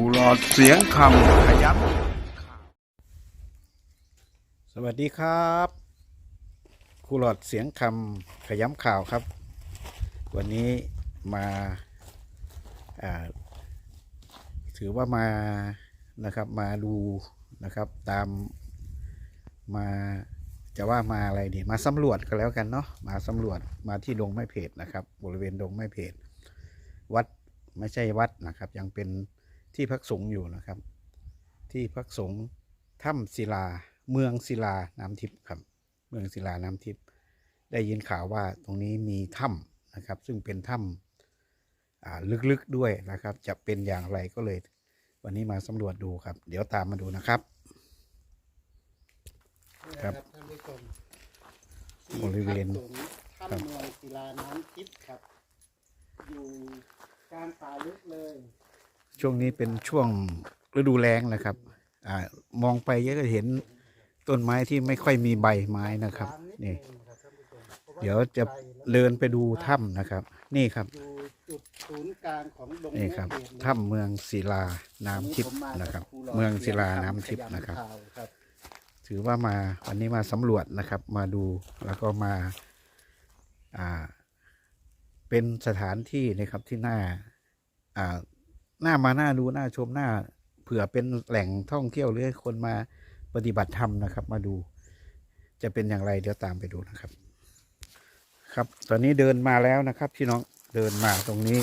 กูหลอดเสียงคำขยับ สวัสดีครับครูหลอดเสียงคำขย้ำข่าวครับ วันนี้มาาถือว่ามานะครับมาดูนะครับตามมาจะว่ามาอะไรดีมาสำรวจก็แล้วกันเนาะมาสำรวจมาที่ดงไม้เพจนะครับ บริเวณดงไม้เพจวัดไม่ใช่วัดนะครับ ยังเป็น ที่พักสงฆ์อยู่นะครับ ที่พักสงฆ์ถ้ำศิลา เมืองศิลาน้ำทิพย์ครับ เมืองศิลาน้ำทิพย์ได้ยินข่าวว่าตรงนี้มีถ้ำนะครับ ซึ่งเป็นถ้ำอ่าลึกๆด้วยนะครับ จะเป็นอย่างไรก็เลย วันนี้มาสำรวจดูครับ เดี๋ยวตามมาดูนะครับครับท่านผู้ชมบริเวณถ้ำเมืองศิลาน้ำทิพย์ครับ อยู่กลางป่าลึกเลย ช่วงนี้เป็นช่วงฤดูแล้งนะครับอามองไปก็จะเห็นต้นไม้ที่ไม่ค่อยมีใบไม้นะครับตามดนี่งครับท่านผู้ชมพราว่าเดี๋ยวจะไกลแล้วเดินไปดูถ้ำนะครับ นี่ครับอยู่จุดศูนย์กลางของดงนี่ครับแม่เดือนถ้ำเมืองศิลาน้ำทิพย์ผมมานะครับจากภูหลเมืองศิลาน้ำทิพย์นะครับขยำข่าวครับ ถือว่ามาวันนี้มาสำรวจนะครับ มาดูแล้วก็มาอ่าเป็นสถานที่นะครับที่น่าอ่า หน่ามาหน่าดูหน่าชมหน่าเผื่อเป็นแหล่งท่องเที่ยวหรือให้คนมาปฏิบัติธรรมนะครับ มาดู จะเป็นอย่างไรเดี๋ยวตามไปดูนะครับ ครับ ตอนนี้เดินมาแล้วนะครับพี่น้องเดินมาตรงนี้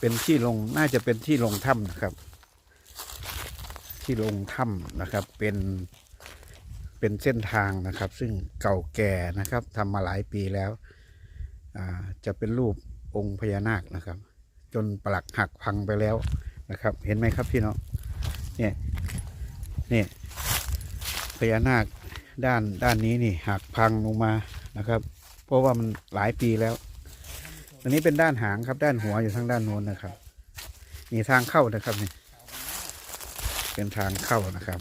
เป็นที่ลงน่าจะเป็นที่ลงถ้ำนะครับ ที่ลงถ้ำนะครับเป็นเป็นเส้นทางนะครับ ซึ่งเก่าแก่นะครับทำมาหลายปีแล้วอ่าจะเป็นรูปองค์พญานาคนะครับ จนปลักหักพังไปแล้ว นะครับ เห็นไหมครับพี่น้องเนี่ยเนี่ยพญานาคด้านด้านนี้นี่หักพังลงมานะครับ เพราะว่ามันหลายปีแล้ว อันนี้เป็นด้านหางครับ ด้านหัวอยู่ทางด้านโน้นนะครับนี่ทางเข้านะครับนี่เป็นทางเข้านะครับ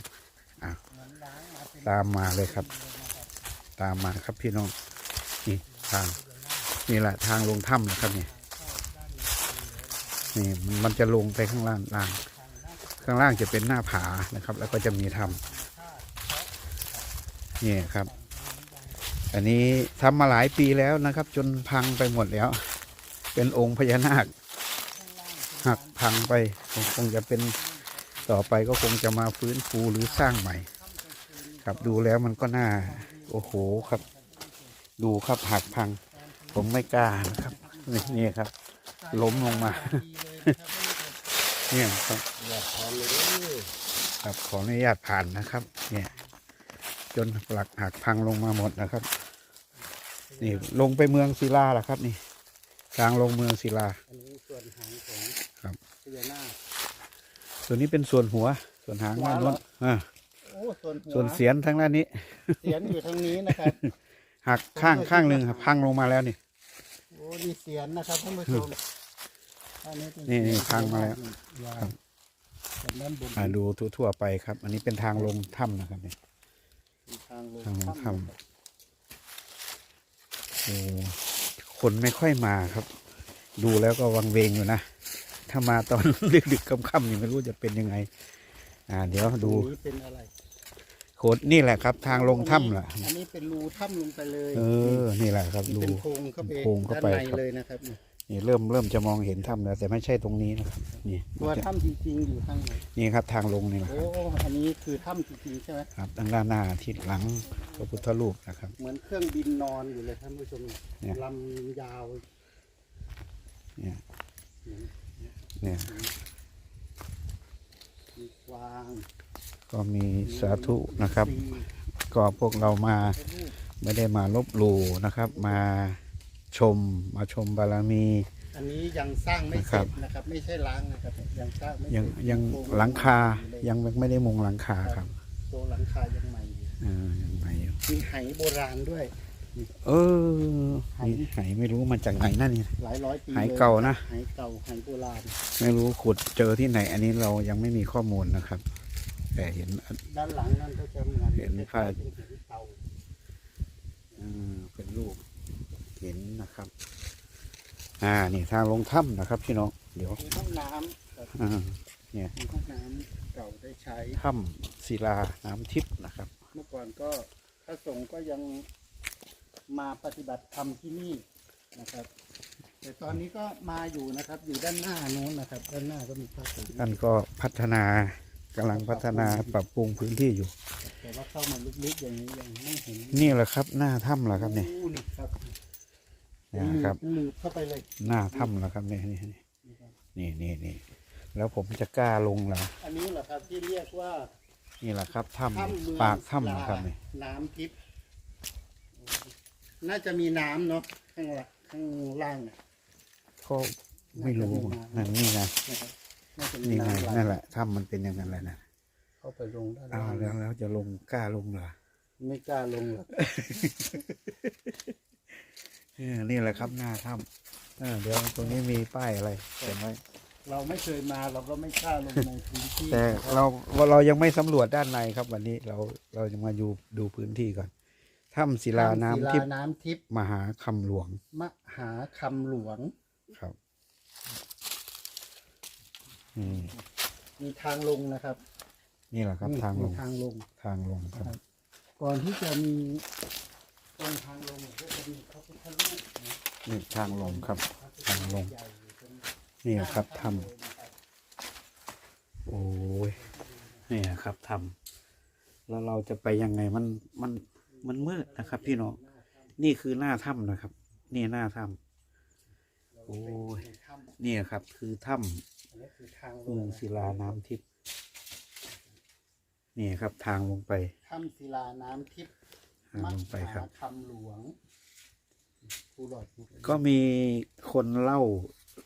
ตามมาเลยครับ ตามมาครับพี่น้องนี่ทางนี่แหละทางลงถ้ำนะครับนี่ นี่มันจะลงไปข้างล่างล่าง ข้างล่างจะเป็นหน้าผานะครับ แล้วก็จะมีถ้ำนี่ครับ อันนี้ทำมาหลายปีแล้วนะครับ จนพังไปหมดแล้ว เป็นองค์พญานาคหักพังไปคงคงจะเป็นต่อไปก็คงจะมาฟื้นฟูหรือสร้างใหม่ ครับดูแล้วมันก็น่า โอ้โหครับ ดูครับหักพัง ผมไม่กล้านะครับนี่ครับ ล้มลงมา เนี่ยครับครับขออนุญาตผ่านนะครับ เนี่ย จนหลักหักพังลงมาหมดนะครับ นี่ลงไปเมืองศิลาล่ะครับ นี่กลางลงเมืองศิลาอันนี้ส่วนหางของครับพญานาคส่วนนี้เป็นส่วนหัว ส่วนหางด้านโน้นอ่าโอ้ส่วนหัวส่วนเสียนทางด้านนี้ เสียนอยู่ทางนี้นะครับหักข้างข้างหนึ่งครับพังลงมาแล้วนี่โอ้นี่เสียนนะครับท่านผู้ชมอั นนี้เป็นนี่นี่พังมาแล้วยาวครับจากด้านบนอ่าดูทั่วๆไปครับ อันนี้เป็นทางลงถ้ำนะครับนี่ทางลงทางลงถ้ำถ้โอ้คนไม่ค่อยมาครับ ดูแล้วก็วังเวงอยู่นะ ถ้ามาตอนดึกๆค่ำๆนี่ไม่รู้จะเป็นยังไง อ่า เดี๋ยวดูตรงนี้เป็นอะไรโคดนี่แหละครับ ทางลงถ้ำล่ะ อันนี้เป็นรูถ้ำลงไปเลย เออ นี่แหละครับนี่ดูเป็นโพรงเข้าไปโพรงเข้าไปด้านในครับเลยนะครับ นี่นี่เริ่มเริ่มจะมองเห็นถ้ำแล้วแต่ไม่ใช่ตรงนี้นะครับนี่ตัวถ้ำจริงๆอยู่ข้างในนี่ครับทางลงนี่แหละคโอ้รับอันนี้คือถ้ำจริงๆใช่ไหมครับทางด้านหน้าที่หลังพระพุทธรูปนะครับ เหมือนเครื่องบินนอนอยู่เลยท่านผู้ชมเนี่ยลำยาวเนี่ยเนี่ยมีกวางก็มีสาธุนะครับมีก็พวกเรามาลูกไม่ได้มาลบหลู่นะครับมา ชมมาชมบารมี อันนี้ยังสร้างไม่เสครัร็บจนะครับ ไม่ใช่ล้างนะครับ ยังสร้างไม่เสร็จยังยังโครหลังคาอเลยังไม่ได้มุงหลังคาครับตัวหลังคายังใหม่อยู่อ่ายังใหม่อยู่มีไหโบราณด้วย เออนี่ไหไม่รู้มาจากไหนนั่นนี่หลายร้อยปีไหลยเก่านะ ไหเก่าไหโบราณ ไม่รู้ขุดเจอที่ไหน อันนี้เรายังไม่มีข้อมูลนะครับ แต่เห็น ด้านหลังนั่นก็จะเหมือนเห็นผ้าเป็นหินเก่าอ่าเป็นรูป เห็นนะครับ อ่านี่ทางลงถ้ำนะครับพี่น้องเดี๋ยวมีห้องน้ำครับอ่าเนี่ยมีห้องน้ำเก่าได้ใช้ถ้ำศิลาน้ำทิพย์นะครับ เมื่อก่อนก็พระสงฆ์ก็ยังมาปฏิบัติธรรมที่นี่นะครับแต่ตอนนี้ก็มาอยู่นะครับ อยู่ด้านหน้านู้นนะครับ ด้านหน้าก็มีพระสงฆ์ท่านก็พัฒนากำลังพัฒนาปรับปรุงพื้นที่อยู่ แต่ว่าเข้ามาลึกๆอย่างนี้ยังไม่เห็นนี่แหละครับ หน้าถ้ำเหรอครับเนี่ยโอ้นี่ครับ เนี่ยครับหลืบเข้าไปเลย หน้าถ้ำเหรอครับเนี่ยนี่นี่นี่นี่แล้วผมจะกล้าลงเหรออันนี้เหรอครับที่เรียกว่านี่แหละครับถ้ถ้ำเมืองำปากถ้ำนะครับเนี่ยน้ำทิพย์น่าจะมีน้ำเนาะข้างล่างข้างล่างน่ะก็ไม่รู้นั่นนี่นะนะครับน่าจะมีนี่ไงน้ำไหลนั่นแหละถ้ำมันเป็นอย่างนั้นแหละนะเข้าไปลงด้านอ้าล่าวงแล้วแล้วจะลงกล้าลงเหรอไม่กล้าลงหรอกเออ นี่แหละครับหน้าถ้ำเออเดี๋ยวตรงนี้มีป้ายอะไรเขียนไว้เราไม่เคยมาเราก็ไม่กล้าลงในพื้นที่แต่เราเรายังไม่สำรวจด้านในครับวันนี้เราเราจะมาดูดูพื้นที่ก่อนถ้ำศิลาน้ำทิพศิย์ลาน้ำทิพย์มหาคำหลวง มหาคำหลวงครับอืมมีทางลงนะครับ นี่แหละครับนี่ทางลมีงทางลงทางลงครับครับ ก่อนที่จะมีตรงทางลงเนี่ยก็ จะมีพระพุทธรูปนะนี่ทางลงครับ ทางลงใหญ่อยู่ตรงนี่ครับหถ้น้าเลยนะครับำโอ้ยนี่ครับถ้ำแล้วเราจะไปยังไงมันมันมันมืดนะครับ พี่น้องนี่คือหน้าถ้ำนะครับ นี่หน้าถ้ำโอ้ยในถ้ำนี่ครับ คือถ้ำอันนี้คือทางลเมืองงศิลาน้ำทิพย์นี่ครับทางลงไปถ้ำศิลาน้ำทิพย์ทางลงไปครับมหาคำหลวง ผู้หลอดก็มีคนเล่า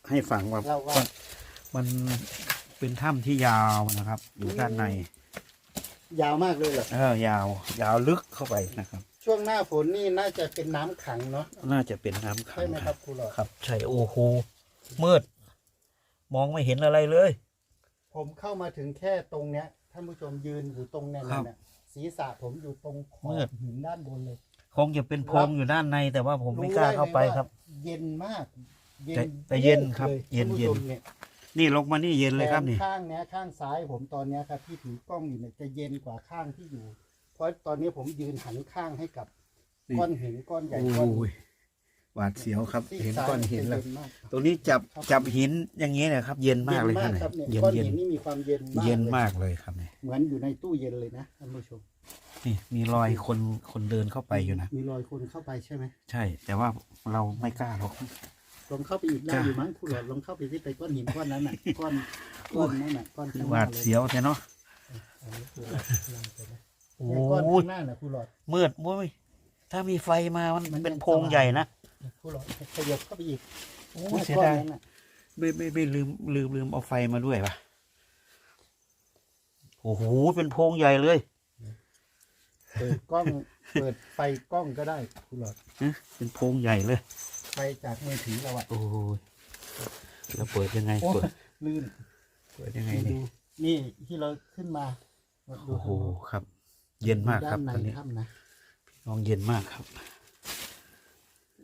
ให้ฟังว่าเล่าว่ามันเป็นถ้ำที่ยาวนะครับ อยู่ด้านใน ยาวมากเลยเหรอเออยาว ยาวลึกเข้าไปนะครับ ช่วงหน้าฝนนี่น่าจะเป็นน้ำขังเนาะน่าจะเป็นน้ำขัใช่งไหมคครัรับบครูหลอดครับ ใช่โอ้โหมืด มองไม่เห็นอะไรเลย ผมเข้ามาถึงแค่ตรงเนี้ยท่านผู้ชมยืนอยู่ตรงเนี้ยครับเนี่ยศีรษะผมอยู่ตรงขอมืด บหินด้านบนเลย คงจะเป็นโพรงอยู่ด้านใน แต่ว่าผมไม่กล้าเข้าไปครับ เย็นมากแต่แต่เย็นครับลเย็นท่าผู้เย็นชมเนี่ยนี่ลงมานี่เย็นเลยครับแขนี่ข้างเนี้ยข้างซ้ายผมตอนเนี้ยครับที่ถือกล้องอยู่เนี่ยจะเย็นกว่าข้างที่อยู่ เพราะตอนนี้ผมยืนหันข้างให้กับนี่ ก้อนหินก้อนใหญ่โอ้ก้อนยหวาดเสียวครับ ซีเห็นซ้ายก้อนหินแล้ว จะเย็มากตรงนี้จับครับ จับหินอย่างนี้นะครับ เย็นมากเลยครับครับเนี่ยเย็นก้อนเย็นหินนี่มีความเย็นมากเย็นลมากเลยครับเนี่ย เหมือนอยู่ในตู้เย็นเลยนะท่านผู้ชม นี่มีรอยคนคนเดินเข้าไปอยู่นะมีรอยคนเข้าไปใช่ไหมใช่ แต่ว่าเราไม่กล้าหรอก ลองเข้าไปอีกได้จ้ะอยู่มั้งคุณหลอดลองเข้าไปที่ไปก้อนหินก้อนนั้นน่ะก้อนก้อนนั้นน่ะก้อนข้างหหวาน้าดเลยเสียวแท้เนาะอันนี้คุณหลอดลองไปนะโอ้เนี่ยก้อนยข้างหน้าน่ะคุณหลอดมืดมุ้ยถ้ามีไฟมามันมันเป็นยังโพรงสว่างใหญ่นะคุณหลอดขยับเข้าไปอีกโอ้เนี่ยเสียก้อนดายนั้นน่ะไม่ไม่ไม่ลืมลืมลืมเอาไฟมาด้วยปะโอ้โหเป็นโพรงใหญ่เลย เปิดกล้อง เปิดไฟกล้องก็ได้คุณหลอดฮะเป็นโพรงใหญ่เลย ไฟจากมือถือเราอะโอ้ยแล้วเปิดยังไงโอ้เปิดลื่นเปิดยังไงดูนี่นี่ที่เราขึ้นมาดูโอ้โหครับ เย็นมากครับด้านตอนในนี้ถ้ำนะน้องเย็นมากครับ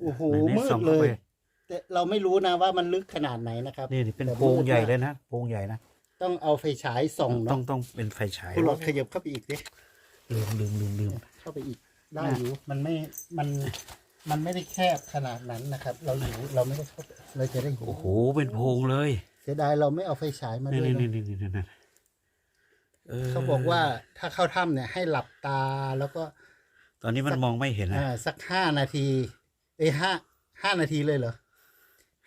โอ้โหไหนๆมืส่ดองเลข้าไปย แต่เราไม่รู้นะว่ามันลึกขนาดไหนนะครับนี่นี่เป็นแต่โพรงใหญ่มืดมากเลยนะโพรงใหญ่นะต้องเอาไฟฉายส่องต้อเนาะงต้องเป็นไฟฉายคุณหลอดขยับเข้าไปอีกดิ ลืมลืมลืมลืมเข้าไปอีก ได้น่ะอยู่มันไม่มันมันไม่ได้แคบขนาดนั้นนะครับ เราอยู่เราไม่ได้เข้าไปเราจะได้เห็นโอ้โหเป็นโพรงเลยเสียดายเราไม่เอาไฟฉายมานี่ด้วยนี่เนนี่อะนี่นี่นี่เออเขาบอกว่าถ้าเข้าถ้ำเนี่ยให้หลับตาแล้วก็ตอนนี้มันมองไม่เห็นนะอ่าสักห้านาที เอ้ยห้าห้านาทีเลยเหรอ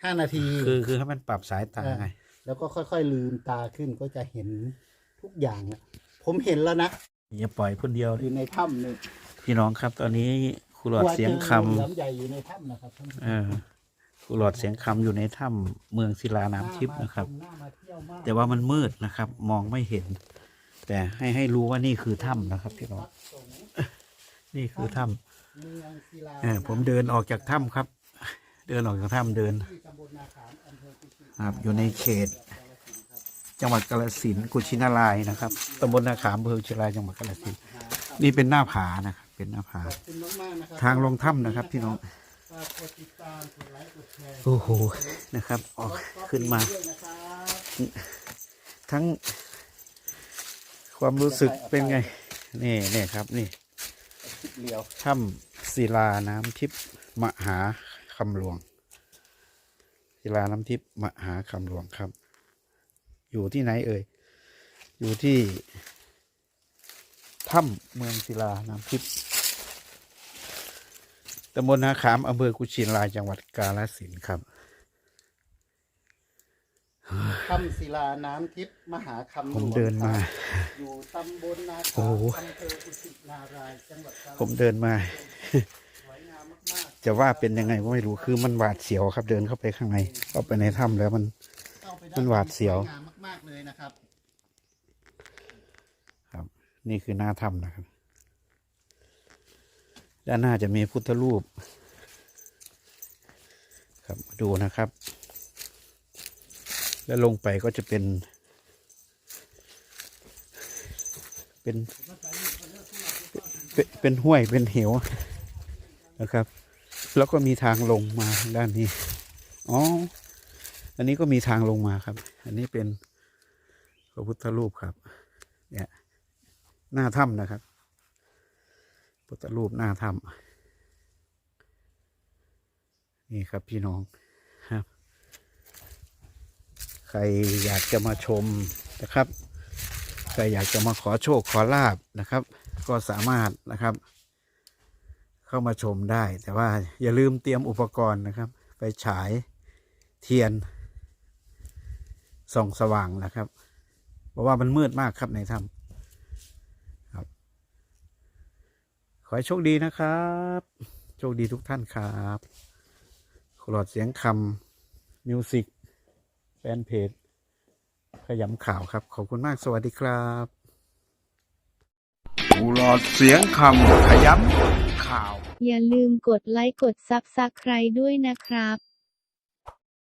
ห้านาที คือคือให้มันปรับสายตาอ่าไง แล้วก็ค่อยๆลืมตาขึ้นก็จะเห็นทุกอย่างอะผมเห็นแล้วนะ อย่าปล่อยคนเดียวอยู่ในถ้ำเนี่ยพี่น้องครับ ตอนนี้ครูหลอดเสียงคกลัวจองูเหลือมใหญ่อยู่ในถ้ำนะครับท่านผู้ชำมเออครูหลอดเสียงคำอยู่ในถ้ำเมืองศิลาน้ำทิพย์นะครับหน้ามาเที่ยวมากแต่ว่ามันมืดนะครับ มองไม่เห็น แต่ให้ให้รู้ว่านี่คือถ้ำนะครับ พี่น้องวัดสงฆ์นี่คือถ้เมืองศิลาำเออผมเดินออกจากถ้ำครับ เดินออกจากถ้ำเดินที่ตำบลนาขามอำเภอกุชิครับอยู่ในเขต จังหวัดกาฬสินธุ์กุชินารายณ์นะครับตำบลนาขามอำเภอกุชินารายณ์จังหวัดกาฬสินธุ์นี่เป็นหน้าผานะครับเป็นหน้าผา คุณมากๆนะครับทางลงถ้ำนะครับพี่น้องฝากกดติดตามกดไลค์กดแชร์โอ้โหนะครับ ออกขึ้นมา ด้วยนะครับทั้งความรู้สึกเป็นไง นี่นี่ครับ นี่เลียวถ้ำศิลาน้ำทิพย์มหาคำหลวงศิลาน้ำทิพย์มหาคำหลวงครับ อยู่ที่ไหนเอ่ย อยู่ที่ถ้ำเมืองศิลาน้ำทิพย์ตำบลนาขามอำเภอกุชินรายจังหวัดกาฬสินธุ์ครับ ถ้ำศิลาน้ำทิพย์มหาคำหลวงผมเดินมาครับอยู่ตำบลนาโอ้คาโห อำเภอกุชินารายจังหวัดกาฬผมเดินมา สวยงามมากจะว่าเป็นยังไงก็ไม่รู้คือมันหวาดเสียวครับ เดินเข้าไปข้างในเข้าไปในถ้ำแล้วมันๆเข้าไปได้มันหวาดเสียว สงามมากๆ เลยนะครับ ครับ นี่คือหน้าถ้ำนะครับ ด้านหน้าจะมีพุทธรูป ครับมาดูนะครับ แล้วลงไปก็จะเป็น เป็นเป็นเป็นห้วยเป็นเหวนะครับ แล้วก็มีทางลงมาด้านนี้ อ๋อ อันนี้ก็มีทางลงมาครับ อันนี้เป็น พระพุทธรูปครับ เนี่ย หน้าถ้ำนะครับ พุทธรูปหน้าถ้ำนี่ครับพี่น้องครับ ใครอยากจะมาชมนะครับ ใครอยากจะมาขอโชคขอลาบนะครับ ก็สามารถนะครับ เข้ามาชมได้ แต่ว่าอย่าลืมเตรียมอุปกรณ์นะครับ ไปฉายเทียนส่องสว่างนะครับ เพราะว่ามันมืดมากครับในถ้ำครับ ขอให้โชคดีนะครับ โชคดีทุกท่านครับขลอดเสียงคำมิวสิกแฟนเพจขยำข่าวครับ ขอบคุณมากสวัสดีครับผู้หลอดเสียงคำขย้ำข่าว อย่าลืมกดไลค์กดซับสไครด้วยนะครับ